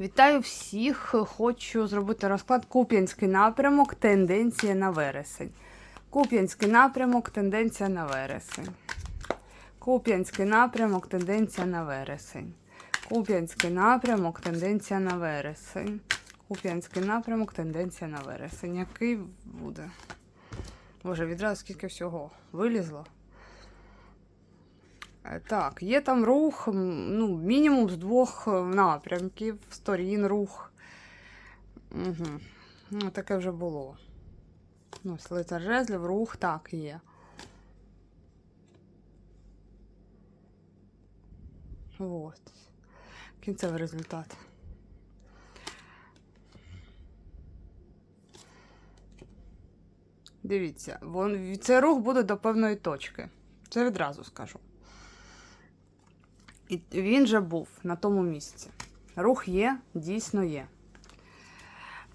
Вітаю всіх! Хочу зробити розклад Куп'янський напрямок, тенденція на вересень. Куп'янський напрямок, тенденція на вересень. Куп'янський напрямок, тенденція на вересень. Куп'янський напрямок, тенденція на вересень. Куп'янський напрямок, тенденція на вересень. Який буде? Боже, відразу скільки всього вилізло. Е, Так, є там рух, ну, мінімум з двох е, напрямків, сторін рух. Угу. Таке вже було. Ну, лицар жезлів, рух, так, є. От. Кінцевий результат. Дивіться, цей рух буде до певної точки. Це відразу скажу. І він же був на тому місці. Рух є, дійсно є.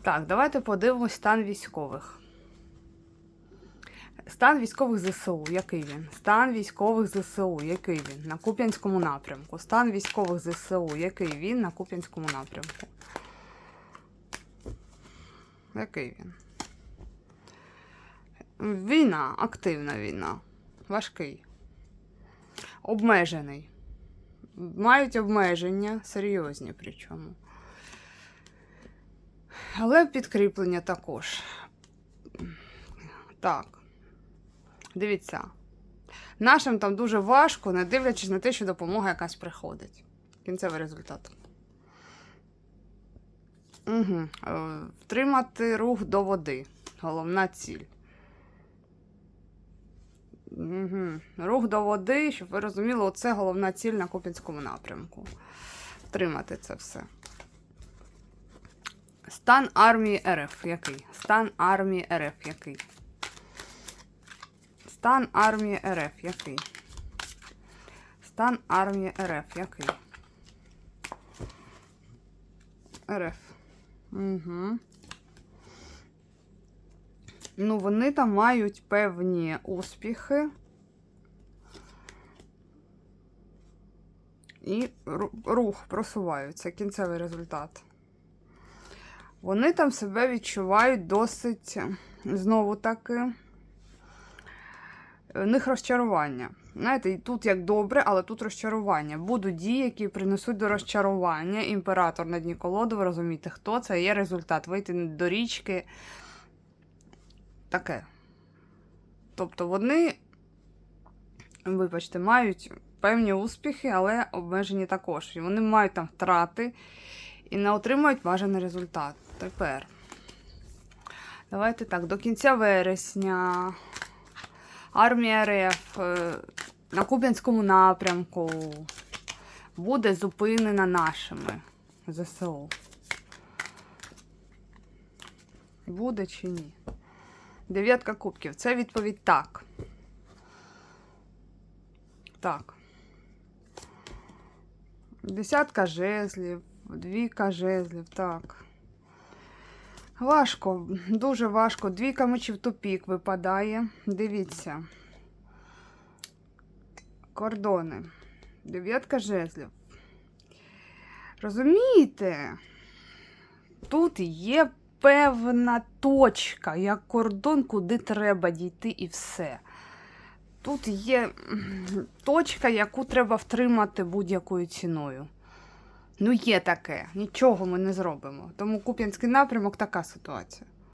Так, давайте подивимось стан військових. Стан військових ЗСУ, який він? Стан військових ЗСУ, який він? На Куп'янському напрямку. Стан військових ЗСУ, який він на Куп'янському напрямку. Який він? Війна, активна війна. Важкий. Обмежений. Мають обмеження, серйозні причому. Але підкріплення також. Так. Дивіться. Нашим там дуже важко, не дивлячись на те, що допомога якась приходить. Кінцевий результат. Угу. Втримати рух до води. Головна ціль. Угу. Рух до води, щоб ви розуміли, оце головна ціль на Купінському напрямку. Втримати це все. Стан армії РФ який? Стан армії РФ який? Стан армії РФ який? Стан армії РФ який? РФ. Угу. Ну, вони там мають певні успіхи. І рух просуваються, кінцевий результат. Вони там себе відчувають досить, знову таки, в них розчарування. Знаєте, тут як добре, але тут розчарування. Будуть дії, які принесуть до розчарування. Імператор на дні колоди, ви розумієте, хто це є результат. Вийти до річки таке. Тобто вони, вибачте, мають певні успіхи, але обмежені також. І вони мають там втрати і не отримують бажаний результат. Тепер. Давайте так, до кінця вересня армія РФ е, на Куб'янському напрямку буде зупинена нашими ЗСУ. Буде чи ні? Дев'ятка кубків. Це відповідь так. Так. Десятка жезлів, двійка жезлів, так. Важко, дуже важко. Двійка мечів тупік випадає. Дивіться. Кордони. Дев'ятка жезлів. Розумієте? Тут є певна точка, як кордон, куди треба дійти, і все. Тут є точка, яку треба втримати будь-якою ціною. Ну, є таке, нічого ми не зробимо. Тому Куп'янський напрямок така ситуація.